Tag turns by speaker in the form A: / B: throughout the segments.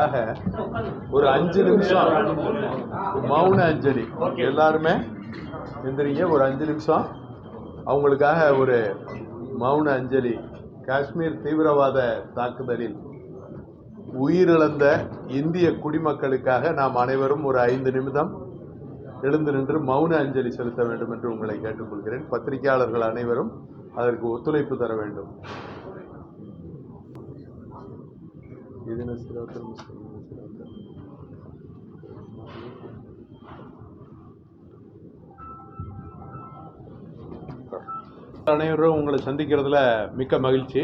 A: அவங்களுக்காக ஒரு அஞ்சு நிமிஷம் மௌன அஞ்சலி. எல்லாருமே எந்திரிங்க ஒரு அஞ்சு நிமிஷம். அவங்களுக்காக ஒரு மௌன அஞ்சலி. காஷ்மீர் தீவிரவாத தாக்குதலில் உயிரிழந்த இந்திய குடிமக்களுக்காக நாம் அனைவரும் ஒரு ஐந்து நிமிடம் எழுந்து நின்று மௌன அஞ்சலி செலுத்த வேண்டும் என்று உங்களை கேட்டுக்கொள்கிறேன். பத்திரிகையாளர்கள் அனைவரும் அதற்கு ஒத்துழைப்பு தர வேண்டும். இதின சிராத்தல் முஸ்லிமின் சிராத்தல். அனைவரும் உங்களை சந்திக்கிறதுல மிக்க மகிழ்ச்சி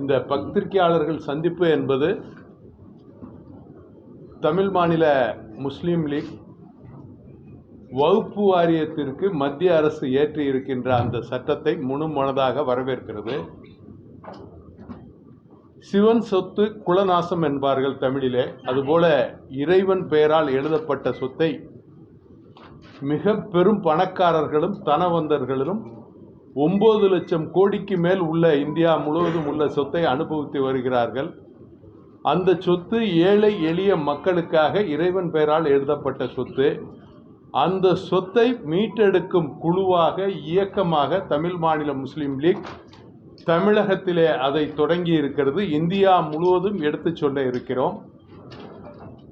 A: இந்த பத்திரிகையாளர்கள் சந்திப்பு என்பது தமிழ் மாநில முஸ்லீம் லீக் வகுப்பு வாரியத்திற்கு மத்திய அரசு ஏற்றி இருக்கின்ற அந்த சட்டத்தை முழுமனதாக வரவேற்கிறது சிவன் சொத்து குலநாசம் என்பார்கள் தமிழிலே. அதுபோல இறைவன் பெயரால் எழுதப்பட்ட சொத்தை மிக பெரும் பணக்காரர்களும் தனவந்தர்களும் ஒன்பது லட்சம் கோடிக்கு மேல் உள்ள இந்தியா முழுவதும் உள்ள சொத்தை அனுபவித்து வருகிறார்கள். அந்த சொத்து ஏழை எளிய மக்களுக்காக இறைவன் பெயரால் எழுதப்பட்ட சொத்து. அந்த சொத்தை மீட்டெடுக்கும் குழுவாக இயக்கமாக தமிழ் மாநில முஸ்லீம் லீக் தமிழகத்திலே அதை தொடங்கி இருக்கிறது. இந்தியா முழுவதும் எடுத்துச் சொல்ல இருக்கிறோம்.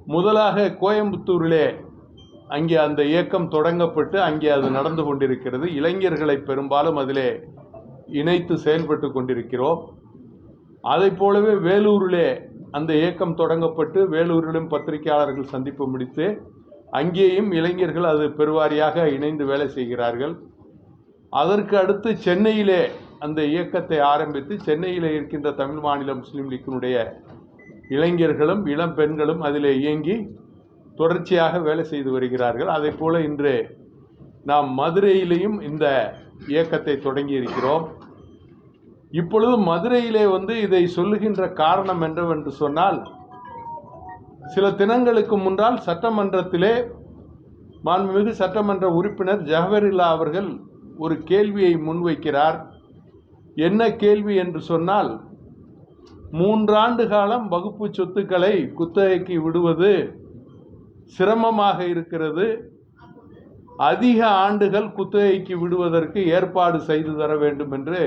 A: முதலாக கோயம்புத்தூரிலே அங்கே அந்த இயக்கம் தொடங்கப்பட்டு அங்கே அது நடந்து கொண்டிருக்கிறது. இளைஞர்களை பெரும்பாலும் அதிலே இணைத்து செயல்பட்டு கொண்டிருக்கிறோம். அதை போலவே வேலூரிலே அந்த இயக்கம் தொடங்கப்பட்டு வேலூரிலும் பத்திரிகையாளர்கள் சந்திப்பு முடித்து அங்கேயும் இளைஞர்கள் அது பெருவாரியாக இணைந்து வேலை செய்கிறார்கள். அதற்கு அடுத்து சென்னையிலே அந்த இயக்கத்தை ஆரம்பித்து சென்னையில் இருக்கின்ற தமிழ் மாநில முஸ்லீம் லீக்கினுடைய இளைஞர்களும் இளம் பெண்களும் அதில் இயங்கி தொடர்ச்சியாக வேலை செய்து வருகிறார்கள். அதே போல இன்று நாம் மதுரையிலேயும் இந்த இயக்கத்தை தொடங்கி இருக்கிறோம். இப்பொழுது மதுரையிலே வந்து இதை சொல்லுகின்ற காரணம் என்னவென்று சொன்னால் சில தினங்களுக்கு முன்னால் சட்டமன்றத்திலே மாண்புமிகு சட்டமன்ற உறுப்பினர் ஜவஹரில்லா அவர்கள் ஒரு கேள்வியை முன்வைக்கிறார். என்ன கேள்வி என்று சொன்னால் மூன்றாண்டு காலம் வகுப்பு சொத்துக்களை குத்தகைக்கு விடுவது சிரமமாக இருக்கிறது. அதிக ஆண்டுகள் குத்தகைக்கு விடுவதற்கு ஏற்பாடு செய்து தர வேண்டும் என்று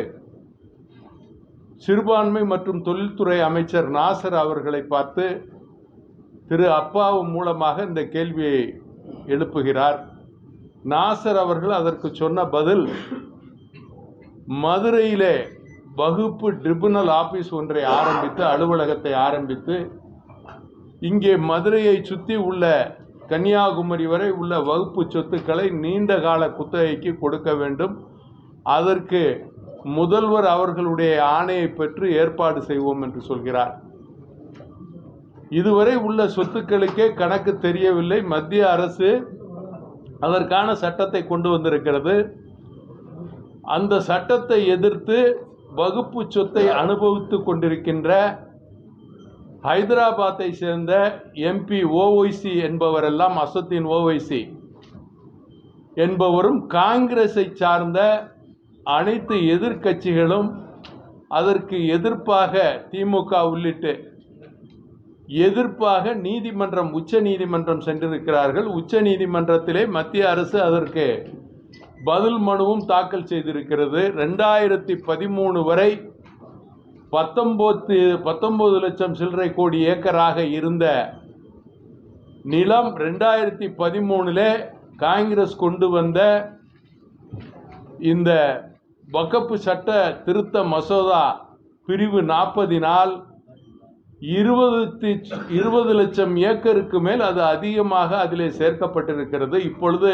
A: சிறுபான்மை மற்றும் தொழில்துறை அமைச்சர் நாசர் அவர்களை பார்த்து திரு அப்பாவு மூலமாக இந்த கேள்வியை எழுப்புகிறார். நாசர் அவர்கள் அதற்கு சொன்ன பதில் மதுரையிலே வகுப்பு ட்ரிபுனல் ஆபீஸ் ஒன்றை ஆரம்பித்து அலுவலகத்தை ஆரம்பித்து இங்கே மதுரையை சுற்றி உள்ள கன்னியாகுமரி வரை உள்ள வகுப்பு சொத்துக்களை நீண்ட கால குத்தகைக்கு கொடுக்க வேண்டும். அதற்கு முதல்வர் அவர்களுடைய ஆணையை பெற்று ஏற்பாடு செய்வோம் என்று சொல்கிறார். இதுவரை உள்ள சொத்துக்களுக்கே கணக்கு தெரியவில்லை. மத்திய அரசு அதற்கான சட்டத்தை கொண்டு வந்திருக்கிறது. அந்த சட்டத்தை எதிர்த்து வகுப்பு சொத்தை அனுபவித்து கொண்டிருக்கின்ற ஹைதராபாத்தை சேர்ந்த எம்பி ஓஒய்சி என்பவரெல்லாம் அசத்தின் ஓஒய்சி என்பவரும் காங்கிரஸை சார்ந்த அனைத்து எதிர்க்கட்சிகளும் அதற்கு எதிர்ப்பாக திமுக உள்ளிட்டு எதிர்ப்பாக நீதிமன்றம் உச்ச நீதிமன்றம் சென்றிருக்கிறார்கள். உச்ச நீதிமன்றத்திலே மத்திய அரசு அதற்கு பதில் மனுவும் தாக்கல் செய்திருக்கிறது. ரெண்டாயிரத்தி பதிமூணு வரை பத்தொம்போது பத்தொம்போது லட்சம் சில்லறை கோடி ஏக்கராக இருந்த நிலம் ரெண்டாயிரத்தி பதிமூணுல காங்கிரஸ் கொண்டு வந்த இந்த வக்கப்பு சட்ட திருத்த மசோதா பிரிவு நாற்பதினால் இருபது இருபது லட்சம் ஏக்கருக்கு மேல் அது அதிகமாக அதிலே சேர்க்கப்பட்டிருக்கிறது. இப்பொழுது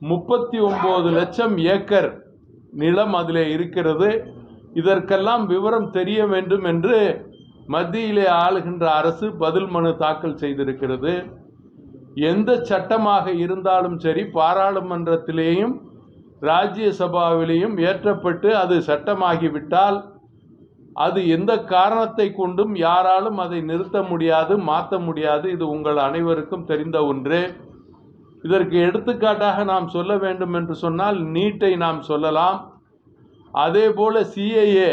A: முப்பத்தி ஒம்பது லட்சம் ஏக்கர் நிலம் அதில் இருக்கிறது. இதற்கெல்லாம் விவரம் தெரிய வேண்டும் என்று மத்தியிலே ஆளுகின்ற அரசு பதில் மனு தாக்கல் செய்திருக்கிறது. எந்த சட்டமாக இருந்தாலும் சரி பாராளுமன்றத்திலேயும் ராஜ்யசபாவிலேயும் ஏற்றப்பட்டு அது சட்டமாகிவிட்டால் அது எந்த காரணத்தை கொண்டும் யாராலும் அதை நிறுத்த முடியாது மாற்ற முடியாது. இது உங்கள் அனைவருக்கும் தெரிந்த ஒன்று. இதற்கு எடுத்துக்காட்டாக நாம் சொல்ல வேண்டும் என்று சொன்னால் நீட்டை நாம் சொல்லலாம். அதே போல சிஏஏ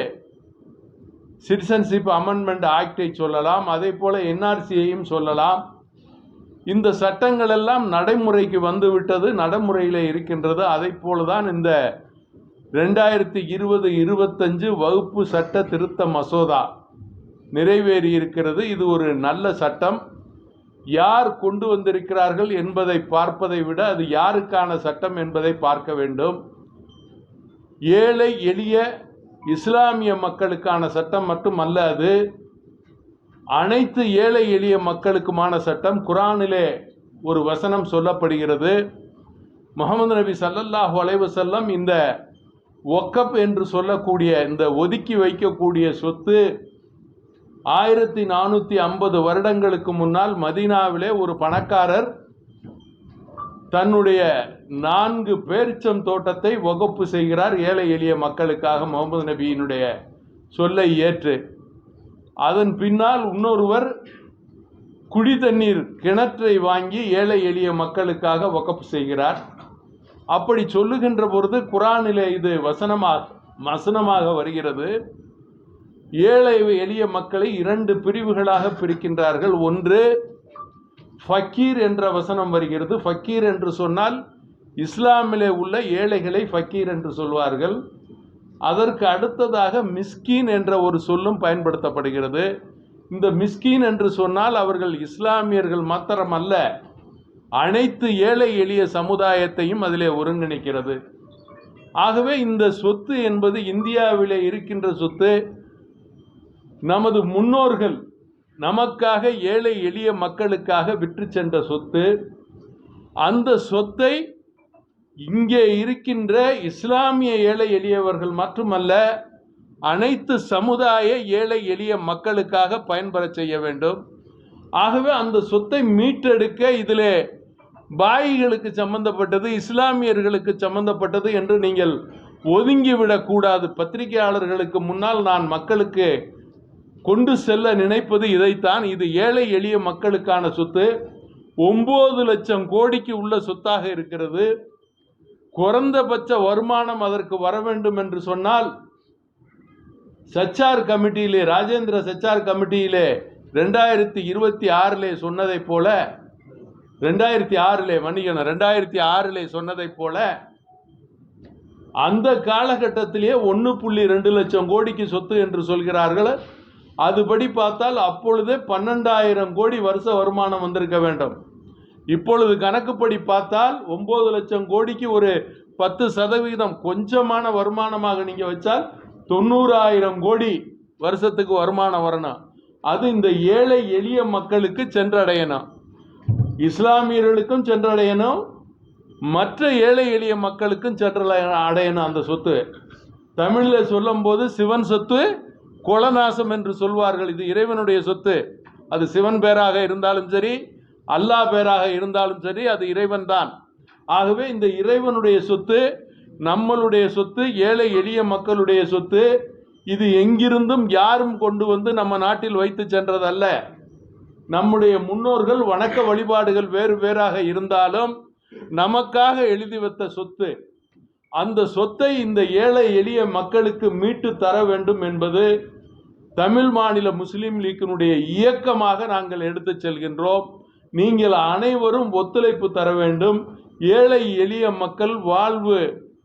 A: சிட்டிசன்ஷிப் அமெண்ட்மெண்ட் ஆக்டை சொல்லலாம். அதே போல் என்ஆர்சியையும் சொல்லலாம். இந்த சட்டங்கள் எல்லாம் நடைமுறைக்கு வந்துவிட்டது நடைமுறையில் இருக்கின்றது. அதை போல தான் இந்த ரெண்டாயிரத்தி இருபது இருபத்தஞ்சு வகுப்பு சட்ட திருத்த மசோதா நிறைவேறி இருக்கிறது இது ஒரு நல்ல சட்டம். யார் கொண்டு வந்திருக்கிறார்கள் என்பதை பார்ப்பதை விட அது யாருக்கான சட்டம் என்பதை பார்க்க வேண்டும். ஏழை எளிய இஸ்லாமிய மக்களுக்கான சட்டம் மட்டுமல்ல அது. அனைத்து ஏழை எளிய மக்களுக்குமான சட்டம் குரானிலே ஒரு வசனம் சொல்லப்படுகிறது. முகமது நபி சல்லல்லாஹ் அலைஹி இந்த ஒக்கப் என்று சொல்லக்கூடிய இந்த ஒதுக்கி வைக்கக்கூடிய சொத்து ஆயிரத்தி நானூற்றி ஐம்பது வருடங்களுக்கு முன்னால் மதீனாவிலே ஒரு பணக்காரர் தன்னுடைய நான்கு பேரிச்சம் தோட்டத்தை வகுப்பு செய்கிறார். ஏழை எளிய மக்களுக்காக முகமது நபியினுடைய சொல்லை ஏற்று. அதன் பின்னால் இன்னொருவர் குடி தண்ணீர் கிணற்றை வாங்கி ஏழை எளிய மக்களுக்காக வகப்பு செய்கிறார். அப்படி சொல்லுகின்ற பொழுது குரானிலே இது வசனமாக வசனமாக வருகிறது. ஏழை எளிய மக்களை இரண்டு பிரிவுகளாக பிரிக்கின்றார்கள். ஒன்று ஃபக்கீர் என்ற வசனம் வருகிறது. ஃபக்கீர் என்று சொன்னால் இஸ்லாமிலே உள்ள ஏழைகளை ஃபக்கீர் என்று சொல்வார்கள். அதற்கு அடுத்ததாக மிஸ்கீன் என்ற ஒரு சொல்லும் பயன்படுத்தப்படுகிறது. இந்த மிஸ்கீன் என்று சொன்னால் அவர்கள் இஸ்லாமியர்கள் மாத்திரமல்ல அனைத்து ஏழை எளிய சமுதாயத்தையும் அதிலே ஒருங்கிணைக்கிறது. ஆகவே இந்த சொத்து என்பது இந்தியாவிலே இருக்கின்ற சொத்து. நமது முன்னோர்கள் நமக்காக ஏழை எளிய மக்களுக்காக விற்று சென்ற சொத்து அந்த சொத்தை இங்கே இருக்கின்ற இஸ்லாமிய ஏழை எளியவர்கள் மட்டுமல்ல அனைத்து சமுதாய ஏழை எளிய மக்களுக்காக பயன்பெற செய்ய வேண்டும். ஆகவே அந்த சொத்தை மீட்டெடுக்க இதில் பாயிகளுக்கு சம்பந்தப்பட்டது இஸ்லாமியர்களுக்கு சம்பந்தப்பட்டது என்று நீங்கள் ஒதுங்கிவிடக்கூடாது பத்திரிகையாளர்களுக்கு முன்னால் நான் மக்களுக்கு கொண்டு செல்ல நினைப்பது இதைத்தான். இது ஏழை எளிய மக்களுக்கான சொத்து. ஒம்பது லட்சம் கோடிக்கு உள்ள சொத்தாக இருக்கிறது. குறைந்தபட்ச வருமானம் அதற்கு வர வேண்டும் என்று சொன்னால் சச்சார் கமிட்டியிலே ராஜேந்திர சச்சார் கமிட்டியிலே ரெண்டாயிரத்தி இருபத்தி ஆறிலே சொன்னதைப் போல ரெண்டாயிரத்தி ஆறிலே மன்னிக்கணும் ரெண்டாயிரத்தி ஆறிலே சொன்னதைப் போல அந்த காலகட்டத்திலேயே ஒன்று புள்ளி ரெண்டு லட்சம் கோடிக்கு சொத்து என்று சொல்கிறார்கள். அதுபடி பார்த்தால் அப்பொழுதே பன்னெண்டாயிரம் கோடி வருஷ வருமானம் வந்திருக்க வேண்டும். இப்பொழுது கணக்குப்படி பார்த்தால் ஒம்பது லட்சம் கோடிக்கு ஒரு பத்து சதவீதம் கொஞ்சமான வருமானமாக நீங்கள் வச்சால் தொண்ணூறாயிரம் கோடி வருஷத்துக்கு வருமானம் வரணும். அது இந்த ஏழை எளிய மக்களுக்கு சென்றடையணும். இஸ்லாமியர்களுக்கும் சென்றடையணும். மற்ற ஏழை எளிய மக்களுக்கும் சென்றடைய அடையணும் அந்த சொத்து. தமிழில் சொல்லும்போது சிவன் சொத்து குலநாசம் என்று சொல்வார்கள். இது இறைவனுடைய சொத்து. அது சிவன் பேராக இருந்தாலும் சரி அல்லாஹ் பேராக இருந்தாலும் சரி அது இறைவன் தான் ஆகவே இந்த இறைவனுடைய சொத்து நம்மளுடைய சொத்து ஏழை எளிய மக்களுடைய சொத்து இது எங்கிருந்தும் யாரும் கொண்டு வந்து நம்ம நாட்டில் வைத்து சென்றதல்ல. நம்முடைய முன்னோர்கள் வணக்க வழிபாடுகள் வேறு வேறாக இருந்தாலும் நமக்காக எழுதி வைத்த சொத்து. அந்த சொத்தை இந்த ஏழை எளிய மக்களுக்கு மீட்டு தர வேண்டும் என்பது தமிழ் மாநில முஸ்லீம் லீக்கினுடைய இயக்கமாக நாங்கள் எடுத்து செல்கின்றோம். நீங்கள் அனைவரும் ஒத்துழைப்பு தர வேண்டும். ஏழை எளிய மக்கள் வாழ்வு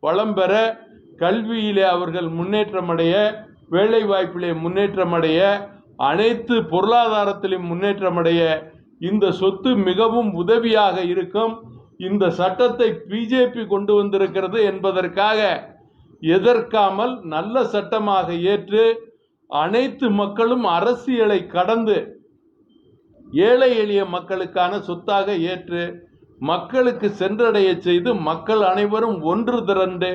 A: வளம் பெற கல்வியிலே அவர்கள் முன்னேற்றமடைய வேலைவாய்ப்பிலே முன்னேற்றமடைய அனைத்து பொருளாதாரத்திலும் முன்னேற்றமடைய இந்த சொத்து மிகவும் உதவியாக இருக்கும். இந்த சட்டத்தை பிஜேபி கொண்டு வந்திருக்கிறது என்பதற்காக எதற்காமல் நல்ல சட்டமாக ஏற்று அனைத்து மக்களும் அரசியலை கடந்து ஏழை எளிய மக்களுக்கான சொத்தாக ஏற்று மக்களுக்கு சென்றடைய செய்து மக்கள் அனைவரும் ஒன்று திரண்டு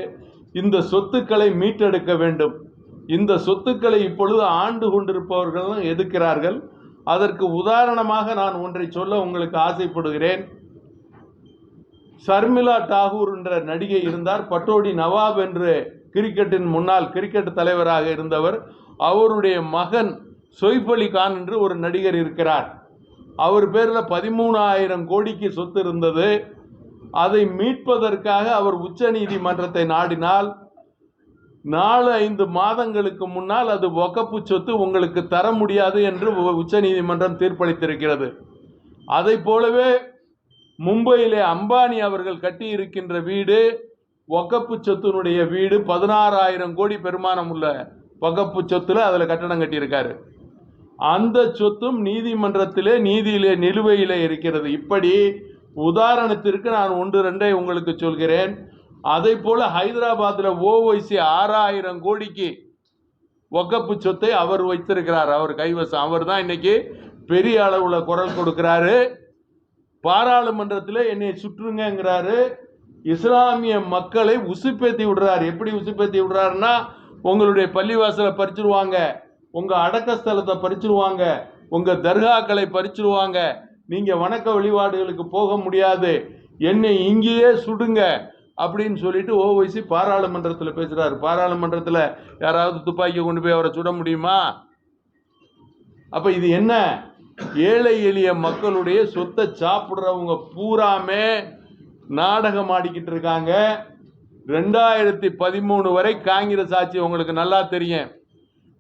A: இந்த சொத்துக்களை மீட்டெடுக்க வேண்டும். இந்த சொத்துக்களை இப்பொழுது ஆண்டு கொண்டிருப்பவர்களும் எதிர்க்கிறார்கள் அதற்கு உதாரணமாக நான் ஒன்றை சொல்ல உங்களுக்கு ஆசைப்படுகிறேன். சர்மிளா டாகூர் என்ற நடிகை இருந்தார். பட்டோடி நவாப் என்று கிரிக்கெட்டின் முன்னாள் கிரிக்கெட் தலைவராக இருந்தவர். அவருடைய மகன் சொய்பலி அலி கான் என்று ஒரு நடிகர் இருக்கிறார். அவர் பேரில் பதிமூணாயிரம் கோடிக்கு சொத்து இருந்தது. அதை மீட்பதற்காக அவர் உச்ச நீதிமன்றத்தை நாடினால் நாலு ஐந்து மாதங்களுக்கு முன்னால் அது வகப்பு சொத்து உங்களுக்கு தர முடியாது என்று உச்ச நீதிமன்றம் தீர்ப்பளித்திருக்கிறது. அதை போலவே மும்பையிலே அம்பானி அவர்கள் கட்டியிருக்கின்ற வீடு வகப்பு சொத்தினுடைய வீடு பதினாறாயிரம் கோடி பெருமானம் உள்ள வகப்பு சொத்துல அதில் கட்டணம் கட்டியிருக்காரு. அந்த சொத்தும் நீதிமன்றத்திலே நீதியிலே நிலுவையிலே இருக்கிறது. இப்படி உதாரணத்திற்கு நான் ஒன்று ரெண்டை உங்களுக்கு சொல்கிறேன். அதை போல ஹைதராபாத்தில் ஓவைசி ஆறாயிரம் கோடிக்கு வக்கப்பு சொத்தை அவர் வைத்திருக்கிறார். அவர் கைவசம். அவர் தான் இன்னைக்கு பெரிய அளவில் குரல் கொடுக்கிறாரு. பாராளுமன்றத்தில் என்னை சுற்றுங்கிறாரு இஸ்லாமிய மக்களை உசுப்பேத்தி விடுறாரு. எப்படி உசுப்பேத்தி விடுறாருன்னா உங்களுடைய பள்ளிவாசலை பறிச்சிருவாங்க உங்கள் அடக்க ஸ்தலத்தை பறிச்சிருவாங்க உங்கள் தர்காக்களை பறிச்சிருவாங்க. நீங்கள் வணக்க வழிபாடுகளுக்கு போக முடியாது. என்னை இங்கேயே சுடுங்க அப்படின்னு சொல்லிட்டு ஓவைசி பாராளுமன்றத்தில் பேசுகிறார் பாராளுமன்றத்தில் யாராவது துப்பாக்கி கொண்டு போய் அவரை சுட முடியுமா? அப்போ இது என்ன? ஏழை எளிய மக்களுடைய சொத்தை சாப்பிட்றவங்க பூராமே நாடகம் ஆடிக்கிட்டு இருக்காங்க. ரெண்டாயிரத்தி பதிமூணு வரை காங்கிரஸ் ஆட்சி உங்களுக்கு நல்லா தெரியும்.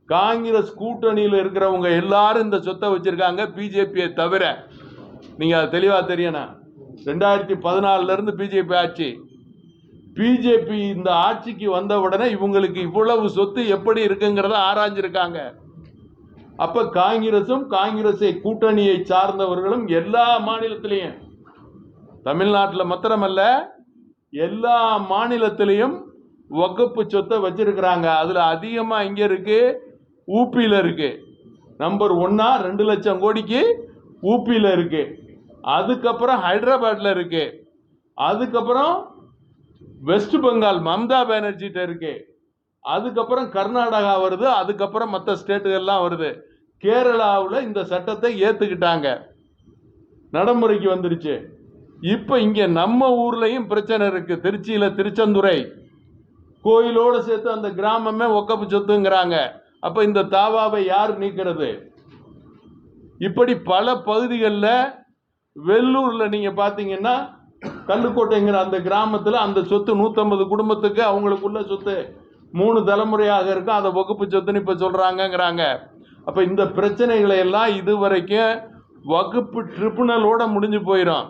A: காங்கிரஸ் கூட்டணியில் இருக்கிறவங்க எல்லாரும் இந்த சொத்தை வச்சிருக்காங்க பிஜேபியை தவிர. நீங்கள் அது தெளிவாக தெரியணும். ரெண்டாயிரத்தி பதினாலுலேருந்து பிஜேபி ஆட்சி. பிஜேபி இந்த ஆட்சிக்கு வந்த உடனே இவங்களுக்கு இவ்வளவு சொத்து எப்படி இருக்குங்கிறத ஆராய்ஞ்சிருக்காங்க. அப்போ காங்கிரசும் காங்கிரஸை கூட்டணியை சார்ந்தவர்களும் எல்லா மாநிலத்திலையும். தமிழ்நாட்டில் மாத்திரமல்ல எல்லா மாநிலத்திலையும் வகுப்பு சொத்தை வச்சிருக்கிறாங்க. அதுல அதிகமா இங்க இருக்கு ஊப்பியில இருக்கு. நம்பர் ஒன்னா ரெண்டு லட்சம் கோடிக்கு ஊப்பியில இருக்கு. அதுக்கப்புறம் ஹைதராபாத்ல இருக்கு. அதுக்கப்புறம் வெஸ்ட் பெங்கால் மம்தா பானர்ஜிட்ட இருக்கு. அதுக்கப்புறம் கர்நாடகா வருது அதுக்கப்புறம் மற்ற ஸ்டேட்டுகள்லாம் வருது. கேரளாவில் இந்த சட்டத்தை ஏற்றுக்கிட்டாங்க நடைமுறைக்கு வந்துருச்சு. இப்போ இங்கே நம்ம ஊர்லேயும் பிரச்சனை இருக்குது திருச்சியில் திருச்செந்துறை. கோயிலோடு சேர்த்து அந்த கிராமமே ஒக்கப்பு சொத்துங்கிறாங்க. அப்போ இந்த தாவாவை யார் நீக்கிறது? இப்படி பல பகுதிகளில் வெள்ளூரில் நீங்கள் பார்த்தீங்கன்னா கல்லுக்கோட்டைங்கிற அந்த கிராமத்தில் அந்த சொத்து நூற்றம்பது குடும்பத்துக்கு அவங்களுக்குள்ள சொத்து. மூணு தலைமுறையாக இருக்கும் அதை வகுப்பு சொத்துன்னு இப்போ சொல்கிறாங்கங்கிறாங்க அப்போ இந்த பிரச்சனைகளை எல்லாம் இதுவரைக்கும் வகுப்பு ட்ரிபுனலோட முடிஞ்சு போயிடும்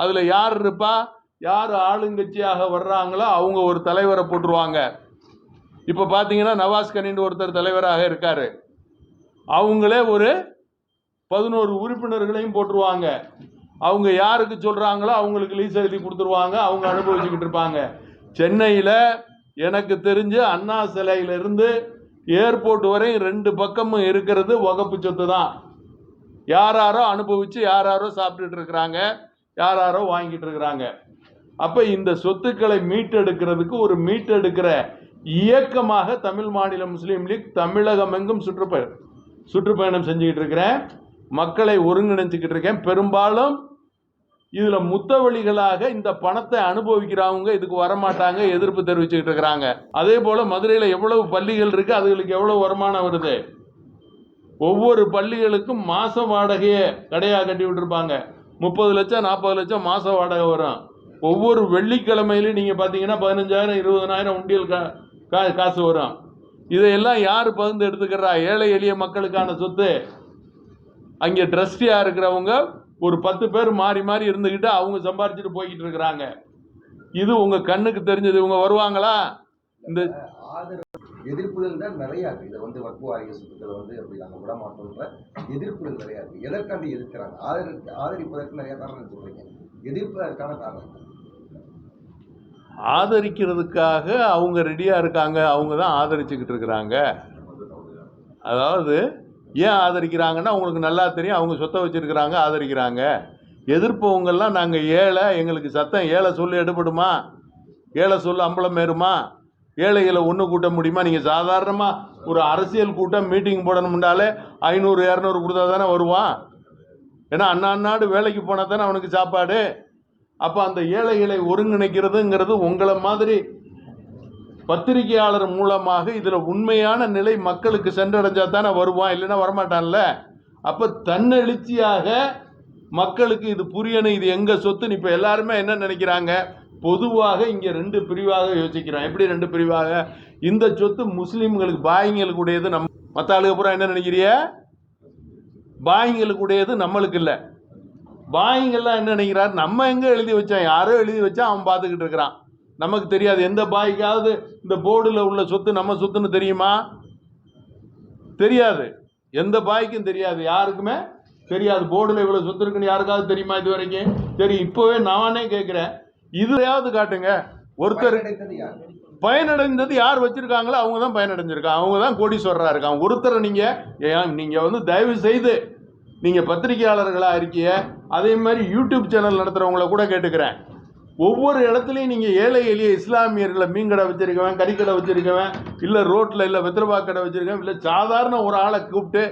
A: அதில் யார் இருப்பா? யார் ஆளுங்கட்சியாக வர்றாங்களோ அவங்க ஒரு தலைவரை போட்டுருவாங்க. இப்போ பார்த்தீங்கன்னா நவாஸ் கனின்னு ஒருத்தர் தலைவராக இருக்கார். அவங்களே ஒரு பதினோரு உறுப்பினர்களையும் போட்டுருவாங்க. அவங்க யாருக்கு சொல்கிறாங்களோ அவங்களுக்கு லீஸ் எழுதி கொடுத்துருவாங்க அவங்க அனுபவிச்சுக்கிட்டு இருப்பாங்க. சென்னையில் எனக்கு தெரிஞ்சு அண்ணா சிலையிலிருந்து ஏர்போர்ட் வரையும் ரெண்டு பக்கமும் இருக்கிறது வகுப்பு சொத்து தான் யாராரோ அனுபவித்து யாராரோ சாப்பிட்டுட்டு இருக்கிறாங்க. யாராரோ வாங்கிட்டு இருக்கிறாங்க. அப்போ இந்த சொத்துக்களை மீட்டெடுக்கிறதுக்கு ஒரு மீட்டெடுக்கிற இயக்கமாக தமிழ் மாநில முஸ்லீம் லீக் தமிழகம் எங்கும் சுற்றுப்பயணம் சுற்றுப்பயணம் செஞ்சுக்கிட்டு இருக்கிறேன். மக்களை ஒருங்கிணைச்சிக்கிட்டு இருக்கேன். பெரும்பாலும் இதில் முத்தவழிகளாக இந்த பணத்தை அனுபவிக்கிறவங்க இதுக்கு வரமாட்டாங்க எதிர்ப்பு தெரிவிச்சுக்கிட்டு இருக்கிறாங்க. அதே போல் மதுரையில் எவ்வளவு பள்ளிகள் இருக்குது அதுகளுக்கு எவ்வளவு வருமானம் வருது? ஒவ்வொரு பள்ளிகளுக்கும் மாத வாடகையை கடையாக கட்டி விட்டுருப்பாங்க. முப்பது லட்சம் நாற்பது லட்சம் மாத வாடகை வரும். ஒவ்வொரு வெள்ளிக்கிழமையிலையும் நீங்கள் பார்த்தீங்கன்னா பதினஞ்சாயிரம் இருபதனாயிரம் உண்டியல் கா கா- காசு வரும். இதையெல்லாம் யார் பகிர்ந்து எடுத்துக்கிறா? ஏழை எளிய மக்களுக்கான சொத்து. அங்கே ட்ரஸ்டியாக இருக்கிறவங்க ஒரு பத்து பேர் மாறி மாறி இருந்துக்கிட்டு அவங்க சம்பாரிச்சுட்டு போய்கிட்டு இருக்கிறாங்க. இது உங்கள் கண்ணுக்கு தெரிஞ்சது. இவங்க வருவாங்களா? இந்த
B: எதிர்ப்புகள் தான் நிறைய இருக்கு. இதை வந்து வக்கு வாரிய சொத்துக்களை வந்து அப்படி நாங்கள் விட மாட்டோம்ன்ற எதிர்ப்புகள் நிறைய இருக்கு. எதற்காண்டி எதிர்க்கிறாங்க? ஆதரி ஆதரிப்பதற்கு நிறைய காரணம் சொல்றீங்க. எதிர்ப்பு அதற்கான காரணம்
A: ஆதரிக்கிறதுக்காக அவங்க ரெடியா இருக்காங்க. அவங்க தான் ஆதரிச்சுக்கிட்டு இருக்கிறாங்க. அதாவது ஏன் ஆதரிக்கிறாங்கன்னா அவங்களுக்கு நல்லா தெரியும். அவங்க சொத்தை வச்சுருக்கிறாங்க ஆதரிக்கிறாங்க. எதிர்ப்பவங்கெல்லாம் நாங்கள் ஏழை எங்களுக்கு சத்தம் ஏழை சொல்லு எடுபடுமா? ஏழை சொல்லு அம்பலம் ஏறுமா? ஏழைகளை ஒன்று கூட்ட முடியுமா? நீங்கள் சாதாரணமாக ஒரு அரசியல் கூட்டம் மீட்டிங் போடணும்னாலே ஐநூறு இரநூறு கொடுத்தா தானே வருவான். ஏன்னா அண்ணா அண்ணாடு வேலைக்கு போனால் தானே அவனுக்கு சாப்பாடு. அப்போ அந்த ஏழைகளை ஒருங்கிணைக்கிறதுங்கிறது உங்களை மாதிரி பத்திரிகையாளர் மூலமாக இதில் உண்மையான நிலை மக்களுக்கு சென்றடைஞ்சா தானே வருவான். இல்லைன்னா வரமாட்டான்ல. அப்போ தன்னெழுச்சியாக மக்களுக்கு இது புரியணும். இது எங்கள் சொத்துன்னு இப்போ எல்லாருமே என்ன நினைக்கிறாங்க? பொதுவாக இங்கே ரெண்டு பிரிவாக யோசிக்கிறோம். எப்படி ரெண்டு பிரிவாக? இந்த சொத்து முஸ்லீம்களுக்கு பாய்ங்களுக்கு உடையது நம் மற்ற ஆளுக்கு அப்புறம் என்ன நினைக்கிறிய? பாய்ங்களுக்கு உடையது நம்மளுக்கு இல்லை. பாய்ங்கெல்லாம் என்ன நினைக்கிறார்? நம்ம எங்கே எழுதி வச்சோம்? யாரோ எழுதி வச்சா அவன் பார்த்துக்கிட்டு இருக்கிறான். நமக்கு தெரியாது. எந்த பாய்க்காவது இந்த போர்டில் உள்ள சொத்து நம்ம சொத்துன்னு தெரியுமா? தெரியாது. எந்த பாய்க்கும் தெரியாது. யாருக்குமே தெரியாது. போர்டில் இவ்வளோ சொத்து இருக்குன்னு யாருக்காவது தெரியுமா இது வரைக்கும் சரி இப்போவே நானே கேட்குறேன். இதுலையாவது காட்டுங்க. ஒருத்தர் பயனடைந்தது யார்? வச்சிருக்காங்களோ அவங்க தான் பயனடைஞ்சிருக்காங்க. அவங்க தான் கோடீஸ்வரராக இருக்காங்க. ஒருத்தரை நீங்கள் ஏன் நீங்கள் வந்து தயவு செய்து நீங்கள் பத்திரிகையாளர்களாக இருக்கிய அதே மாதிரி யூடியூப் சேனல் நடத்துகிறவங்கள கூட கேட்டுக்கிறேன். ஒவ்வொரு இடத்துலையும் நீங்கள் ஏழை எளிய இஸ்லாமியர்களை மீன் கடை வச்சிருக்கவன் கறிக்கடை வச்சிருக்கவன் இல்லை ரோட்டில் இல்லை வெத்திரபா கடை வச்சிருக்கவன் இல்லை சாதாரண ஒரு ஆளை கூப்பிட்டு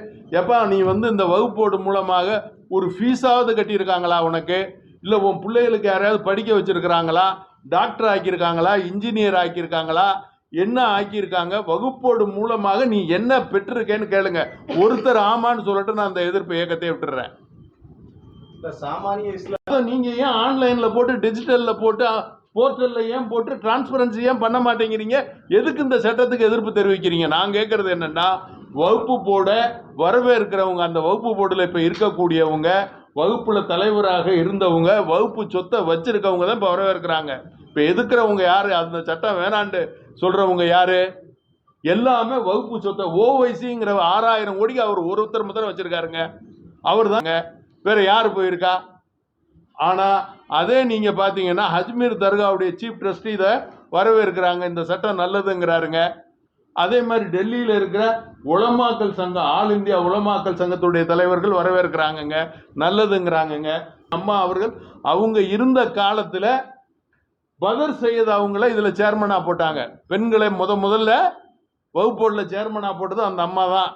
A: எப்பா நீ வந்து இந்த வகுப்போடு மூலமாக ஒரு ஃபீஸாவது கட்டியிருக்காங்களா உனக்கு? இல்லை உன் பிள்ளைகளுக்கு யாரையாவது படிக்க வச்சிருக்கிறாங்களா? டாக்டர் ஆக்கியிருக்காங்களா? இன்ஜினியர் ஆக்கியிருக்காங்களா? என்ன ஆக்கியிருக்காங்க? வகுப்போடு மூலமாக நீ என்ன பெற்றிருக்கேன்னு கேளுங்க. ஒருத்தர் ஆமான்னு சொல்லிட்டு நான் அந்த எதிர்ப்பு இயக்கத்தை விட்டுறேன். நீங்க ஏன் ஆன்லைன்ல போட்டு டிஜிட்டல்ல போட்டு போர்ட்டல்ல ஏன் போட்டு டிரான்ஸ்பரன்சி ஏன் பண்ண மாட்டேங்கிறீங்க? எதுக்கு இந்த சட்டத்துக்கு எதிர்ப்பு தெரிவிக்கிறீங்க? நான் கேட்கறது என்னன்னா வகுப்பு போட வரவேற்கிறவங்க அந்த வகுப்பு போர்டில் இப்போ இருக்கக்கூடியவங்க வகுப்புல தலைவராக இருந்தவங்க வகுப்பு சொத்தை வச்சிருக்கவங்க தான் இப்போ வரவேற்கிறாங்க. இப்போ எதுக்குறவங்க யாரு? அந்த சட்டம் வேணான்ட்டு சொல்றவங்க யாரு? எல்லாமே வகுப்பு சொத்தை ஓவைசிங்கிற ஆறாயிரம் கோடிக்கு அவர் ஒருத்தர் மட்டும் வச்சிருக்காருங்க. அவர் தாங்க வேற யார் போயிருக்கா? ஆனா அதே நீங்க பாத்தீங்கன்னா அஜ்மீர் தர்காவுடைய சீஃப் ட்ரஸ்டி இதை வரவேற்கிறாங்க. இந்த சட்டம் நல்லதுங்கிறாருங்க. அதே மாதிரி டெல்லியில் இருக்கிற உளமாக்கல் சங்கம் ஆல் இந்தியா உலமாக்கல் சங்கத்துடைய தலைவர்கள் வரவேற்கிறாங்கங்க நல்லதுங்கிறாங்கங்க. அம்மா அவர்கள் அவங்க இருந்த காலத்தில் பதர் சையத் அவங்கள இதில் சேர்மனாக போட்டாங்க. பெண்களை முத முதல்ல வகுப்போர்டில் சேர்மனாக போட்டது அந்த அம்மா தான்.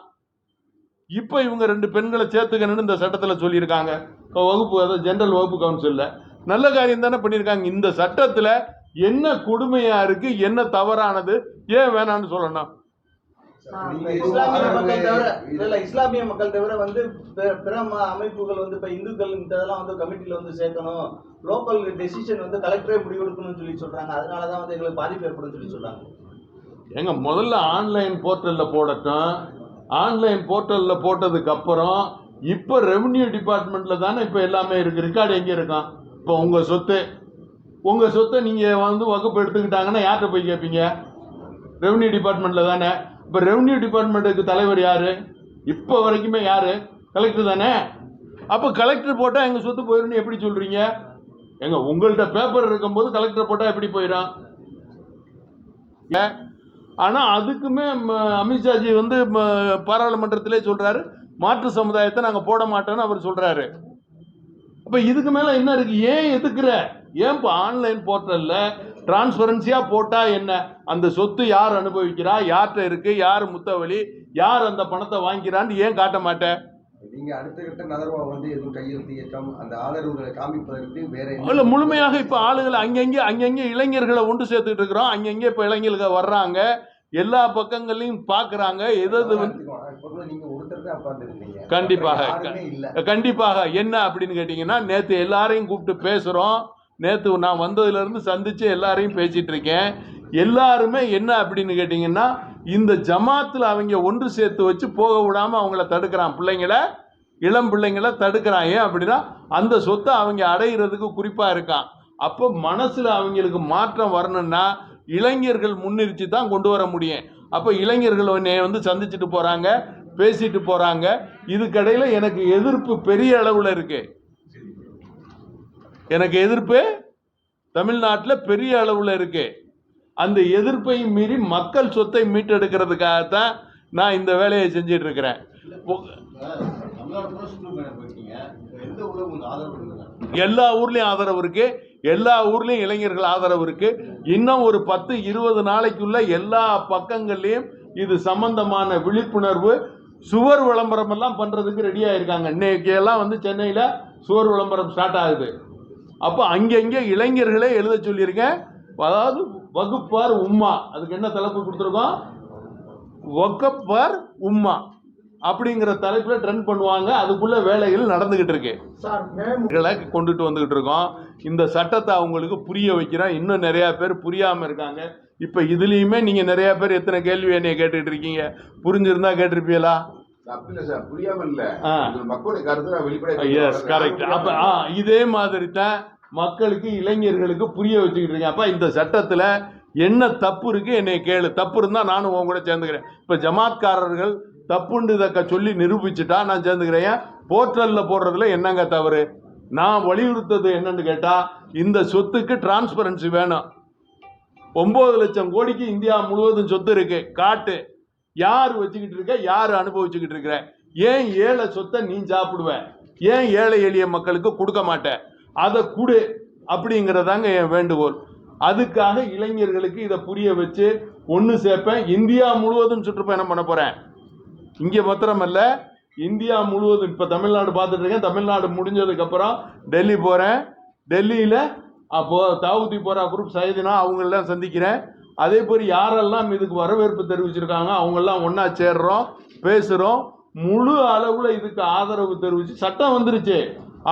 A: இப்போ இவங்க ரெண்டு பெண்களை சேர்த்துக்கணும்னு இந்த சட்டத்தில் சொல்லியிருக்காங்க. இப்போ வகுப்பு அதாவது ஜென்ரல் வகுப்பு கவுன்சிலில் நல்ல காரியம் தானே பண்ணியிருக்காங்க. இந்த சட்டத்தில் என்ன கொடுமையா இருக்கு? என்ன தவறானது? ஏன் வேணான்னு சொல்லணும்
C: இஸ்லாமிய மக்கள் தவிர இல்ல இஸ்லாமிய மக்கள் தவிர வந்து பிற- அமைப்புகள் வந்து இப்ப இந்துக்கள் இதெல்லாம் வந்து கமிட்டில வந்து சேர்க்கணும். லோக்கல் டெசிஷன் வந்து கலெக்டரே முடிவெடுக்கணும்னு சொல்லி சொல்றாங்க. அதனாலதான் வந்து எங்களுக்கு பாதிப்பு ஏற்படும் சொல்லி சொல்றாங்க.
A: எங்க முதல்ல ஆன்லைன் போர்ட்டலில் போடட்டும். ஆன்லைன் போர்ட்டலில் போட்டதுக்கு அப்புறம் இப்போ ரெவன்யூ டிபார்ட்மெண்ட்டில் தானே இப்போ எல்லாமே இருக்கு. ரெக்கார்டு எங்கே இருக்கான் இப்போ உங்கள் சொத்து. உங்கள் சொத்தை நீங்கள் வந்து வகுப்பு எடுத்துக்கிட்டாங்கன்னா யார்கிட்ட போய் கேட்பீங்க ரெவன்யூ டிபார்ட்மெண்ட்டில் தானே. இப்போ ரெவன்யூ டிபார்ட்மெண்ட்டுக்கு தலைவர் யார்? இப்போ வரைக்குமே யார்? கலெக்டர் தானே. அப்போ கலெக்டர் போட்டால் எங்கள் சொத்து போயிருன்னு எப்படி சொல்கிறீங்க எங்க உங்கள்கிட்ட பேப்பர் இருக்கும்போது கலெக்டர் போட்டால் எப்படி போயிடும்? ஆனால் அதுக்குமே ம, அமித்ஷாஜி வந்து பாராளுமன்றத்திலே சொல்கிறாரு மாற்று சமுதாயத்தை நாங்கள் போட மாட்டோம்னு அவர் சொல்கிறாரு அப்போ இதுக்கு மேலே என்ன இருக்குது ஏன் எதுக்குற? ஏன் இப்போ ஆன்லைன் போர்ட்டல்ல டிரான்ஸ்பரன்சியா போட்டா என்ன? அந்த சொத்து யார் அனுபவிக்கிறா? யார்கிட்ட இருக்கு? யார் முத்தவழி யார் அந்த பணத்தை வாங்கிக்கிறான்னு ஏன் காட்ட மாட்டேன்
B: நீங்க அடுத்த கட்ட நகர்வா வந்து எதுவும் கையெழுத்து இயக்கம் அந்த ஆதரவுகளை காமிப்பதற்கு வேற என்ன-
A: இல்ல முழுமையாக இப்ப ஆளுகளை அங்கங்கே அங்கங்கே இளைஞர்களை ஒன்று சேர்த்துட்டு இருக்கிறோம். அங்கங்கே இப்ப இளைஞர்கள் வர்றாங்க. எல்லா பக்கங்களையும் பாக்குறாங்க. எது எது கண்டிப்பாக. கண்டிப்பாக. என்ன அப்படின்னு கேட்டிங்கன்னா நேற்று எல்லாரையும் கூப்பிட்டு பேசுகிறோம் நேற்று நான் வந்ததுலேருந்து சந்தித்து எல்லாரையும் பேசிகிட்டு இருக்கேன் எல்லாருமே என்ன அப்படின்னு கேட்டிங்கன்னா இந்த ஜமாத்தில் அவங்க ஒன்று சேர்த்து வச்சு போக விடாமல் அவங்கள தடுக்கிறான். பிள்ளைங்கள இளம் பிள்ளைங்கள தடுக்கிறான். ஏன் அப்படின்னா அந்த சொத்தை அவங்க அடையிறதுக்கு குறிப்பாக இருக்கான். அப்போ மனசில் அவங்களுக்கு மாற்றம் வரணும்னா இளைஞர்கள் முன்னிறுத்தி தான் கொண்டு வர முடியும். அப்போ இளைஞர்கள் என்னை வந்து சந்திச்சுட்டு போகிறாங்க பேசிட்டு போகிறாங்க இதுக்கடையில் எனக்கு எதிர்ப்பு பெரிய அளவில் இருக்குது எனக்கு எதிர்ப்பு தமிழ்நாட்டில் பெரிய அளவில் இருக்கு. அந்த எதிர்ப்பை மீறி மக்கள் சொத்தை மீட்டெடுக்கிறதுக்காகத்தான் நான் இந்த வேலையை செஞ்சிட்டு இருக்கிறேன் எல்லா ஊர்லேயும் ஆதரவு இருக்கு. எல்லா ஊர்லேயும் இளைஞர்கள் ஆதரவு இருக்கு. இன்னும் ஒரு பத்து இருபது நாளைக்குள்ள எல்லா பக்கங்கள்லையும் இது சம்பந்தமான விழிப்புணர்வு சுவர் விளம்பரம் எல்லாம் பண்றதுக்கு ரெடியா இருக்காங்க இன்னைக்கு எல்லாம் வந்து சென்னையில சுவர் விளம்பரம் ஸ்டார்ட் ஆகுது. அப்போ அங்கங்கே இளைஞர்களே எழுத சொல்லியிருக்கேன் அதாவது வகுப்பார் உம்மா. அதுக்கு என்ன தலைப்பு கொடுத்துருக்கோம்? வகுப்பார் உம்மா. அப்படிங்கிற தலைப்பில் ட்ரெண்ட் பண்ணுவாங்க. அதுக்குள்ள வேலைகள் நடந்துகிட்டு இருக்கு. கொண்டுட்டு வந்துகிட்டு இருக்கோம். இந்த சட்டத்தை அவங்களுக்கு புரிய வைக்கிறோம் இன்னும் நிறைய பேர் புரியாம இருக்காங்க. இப்ப இதுலயுமே நீங்க நிறைய பேர் எத்தனை கேள்வி என்னைய கேட்டுட்டு இருக்கீங்க? புரிஞ்சிருந்தா கேட்டிருப்பீங்களா?
D: இதே
A: மாதிரி தான் மக்களுக்கு இளைஞர்களுக்கு புரிய வச்சுக்கிட்டு இருக்கேன். அப்போ இந்த சட்டத்தில் என்ன தப்பு இருக்கு என்னை கேளு. தப்பு இருந்தால் நானும் உன் கூட சேர்ந்துக்கிறேன். இப்போ ஜமாத்காரர்கள் தப்புன்னு இதை சொல்லி நிரூபிச்சுட்டா நான் சேர்ந்துக்கிறேன். ஏன்? போடுறதுல என்னங்க தவறு? நான் வலியுறுத்தது என்னன்னு கேட்டால் இந்த சொத்துக்கு டிரான்ஸ்பரன்சி வேணும். ஒம்பது லட்சம் கோடிக்கு இந்தியா முழுவதும் சொத்து இருக்கு. காட்டு. யார் வச்சுக்கிட்டு இருக்க? யார் அனுபவிச்சுக்கிட்டு இருக்கிற? ஏன் ஏழை சொத்தை நீ சாப்பிடுவ? ஏன் ஏழை எளிய மக்களுக்கு கொடுக்க மாட்டேன் அதை கொடு அப்படிங்கிறதாங்க என் வேண்டுகோள். அதுக்காக இளைஞர்களுக்கு இதை புரிய வச்சு ஒன்று சேர்ப்பேன். இந்தியா முழுவதும் சுற்றுப்பயணம் பண்ண போகிறேன் இங்கே மாத்திரமல்ல இந்தியா முழுவதும் இப்போ தமிழ்நாடு பார்த்துட்டு இருக்கேன் தமிழ்நாடு முடிஞ்சதுக்கப்புறம் டெல்லி போகிறேன் டெல்லியில் அப்போது தாவூதி போகிற குரூப் சைதினா அவங்களெல்லாம் சந்திக்கிறேன். அதே போல் யாரெல்லாம் இதுக்கு வரவேற்பு தெரிவிச்சிருக்காங்க அவங்கெல்லாம் ஒன்றா சேர்றோம் பேசுகிறோம் முழு அளவில் இதுக்கு ஆதரவு தெரிவித்து சட்டம் வந்துருச்சு.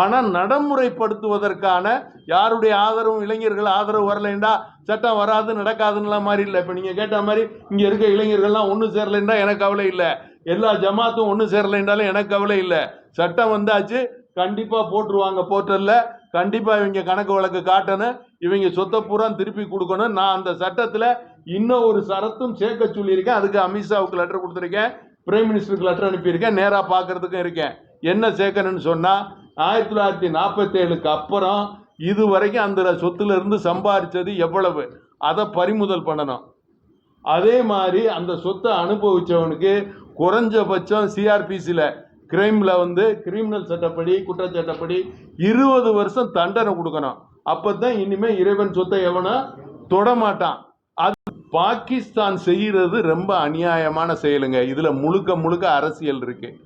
A: ஆனால் நடைமுறைப்படுத்துவதற்கான யாருடைய ஆதரவும் இளைஞர்கள் ஆதரவு வரலைண்டா? சட்டம் வராது நடக்காதுன்னுலாம் மாதிரி இல்லை. இப்போ நீங்கள் கேட்ட மாதிரி இங்கே இருக்க இளைஞர்கள்லாம் ஒன்றும் சேரலைண்டா எனக்கு கவலை இல்லை. எல்லா ஜமாத்தும் ஒன்றும் சேரலைண்டாலும் எனக்கு கவலை இல்லை. சட்டம் வந்தாச்சு கண்டிப்பாக போட்டுருவாங்க போர்ட்டலில். கண்டிப்பாக இவங்க கணக்கு வழக்கு காட்டணும். இவங்க சொத்தை பூரா திருப்பி கொடுக்கணும். நான் அந்த சட்டத்தில் இன்னும் ஒரு சரத்தும் சேர்க்க சொல்லியிருக்கேன். அதுக்கு அமித்ஷாவுக்கு லெட்டர் கொடுத்துருக்கேன். பிரைம் மினிஸ்டருக்கு லெட்டர் அனுப்பியிருக்கேன். நேராக பார்க்கறதுக்கும் இருக்கேன். என்ன சேர்க்கணும்னு சொன்னால் ஆயிரத்தி தொள்ளாயிரத்தி நாற்பத்தேழுக்கு அப்புறம் இது வரைக்கும் அந்த சொத்துலேருந்து சம்பாதிச்சது எவ்வளவு? அதை பறிமுதல் பண்ணணும். அதே மாதிரி அந்த சொத்தை அனுபவித்தவனுக்கு குறைஞ்சபட்சம் சிஆர்பிசியில் கிரைமில் வந்து கிரிமினல் சட்டப்படி குற்றச்சட்டப்படி இருபது வருஷம் தண்டனை கொடுக்கணும். அப்போ தான் இனிமேல் இறைவன் சொத்தை எவனோ தொடமாட்டான். அது பாகிஸ்தான் செய்கிறது ரொம்ப அநியாயமான செயலுங்க. இதில் முழுக்க முழுக்க அரசியல் இருக்குது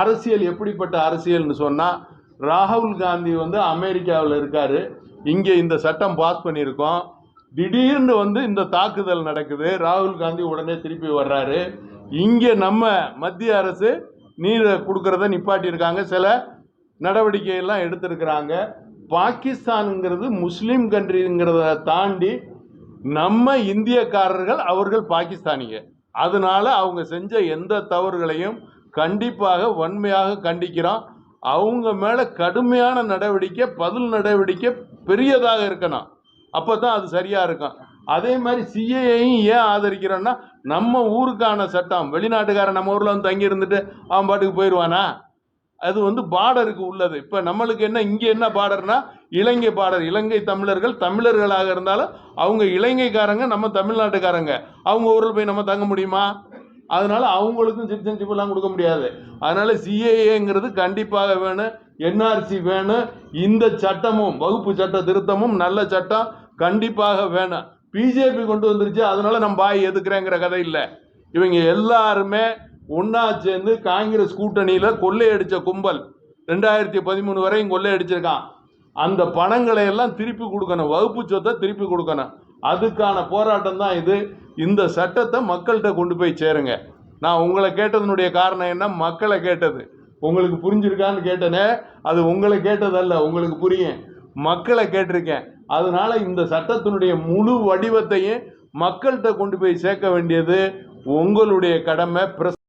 A: அரசியல் எப்படிப்பட்ட அரசியல்னு சொன்னால் ராகுல் காந்தி வந்து அமெரிக்காவில் இருக்கார். இங்கே இந்த சட்டம் பாஸ் பண்ணியிருக்கோம். திடீர்னு வந்து இந்த தாக்குதல் நடக்குது. ராகுல் காந்தி உடனே திருப்பி வர்றாரு. இங்கே நம்ம மத்திய அரசு நீரை கொடுக்கறத நிப்பாட்டியிருக்காங்க. சில நடவடிக்கை எல்லாம் எடுத்திருக்கிறாங்க. பாகிஸ்தானுங்கிறது முஸ்லீம் கண்ட்ரிங்கிறத தாண்டி நம்ம இந்தியக்காரர்கள் அவர்கள் பாகிஸ்தானிங்க. அதனால அவங்க செஞ்ச எந்த தவறுகளையும் கண்டிப்பாக வன்மையாக கண்டிக்கிறோம். அவங்க மேலே கடுமையான நடவடிக்கை பதில் நடவடிக்கை பெரியதாக இருக்கணும். அப்போ தான் அது சரியாக இருக்கும். அதே மாதிரி சிஏஐயும் ஏன் ஆதரிக்கிறோன்னா நம்ம ஊருக்கான சட்டம் வெளிநாட்டுக்காரன் நம்ம ஊரில் வந்து தங்கி இருந்துட்டு அவன் பாட்டுக்கு போயிடுவானா? அது வந்து பார்டருக்கு உள்ளது. இப்போ நம்மளுக்கு என்ன இங்கே என்ன பார்டர்னா இலங்கை பார்டர் இலங்கை தமிழர்கள் தமிழர்களாக இருந்தாலும் அவங்க இலங்கைக்காரங்க நம்ம தமிழ்நாட்டுக்காரங்க. அவங்க ஊரில் போய் நம்ம தங்க முடியுமா? அதனால அவங்களுக்கும் சிட்டிசன்ஷிப்லாம் கொடுக்க முடியாது. அதனால சிஏஏங்கிறது கண்டிப்பாக வேணும். என்ஆர்சி வேணும். இந்த சட்டமும் வகுப்பு சட்ட திருத்தமும் நல்ல சட்டம் கண்டிப்பாக வேணும். பிஜேபி கொண்டு வந்துருச்சு. அதனால நம்ம பாய் எதுக்குறேங்கிற கதை இல்லை. இவங்க எல்லாருமே ஒன்றா சேர்ந்து காங்கிரஸ் கூட்டணியில் கொள்ளையடிச்ச கும்பல் ரெண்டாயிரத்தி பதிமூணு வரையும் கொள்ளையடிச்சிருக்கான். அந்த பணங்களை எல்லாம் திருப்பி கொடுக்கணும். வகுப்பு சொத்தை திருப்பி கொடுக்கணும். அதுக்கான போராட்டம் தான் இது. இந்த சட்டத்தை மக்கள்கிட்ட கொண்டு போய் சேருங்க. நான் உங்களை கேட்டதனுடைய காரணம் என்ன? மக்களை கேட்டது. உங்களுக்கு புரிஞ்சிருக்கான்னு கேட்டனே அது உங்களை கேட்டதல்ல உங்களுக்கு புரியும். மக்களை கேட்டிருக்கேன். அதனால இந்த சட்டத்தினுடைய முழு வடிவத்தையும் மக்கள்கிட்ட கொண்டு போய் சேர்க்க வேண்டியது உங்களுடைய கடமை பிரஸ்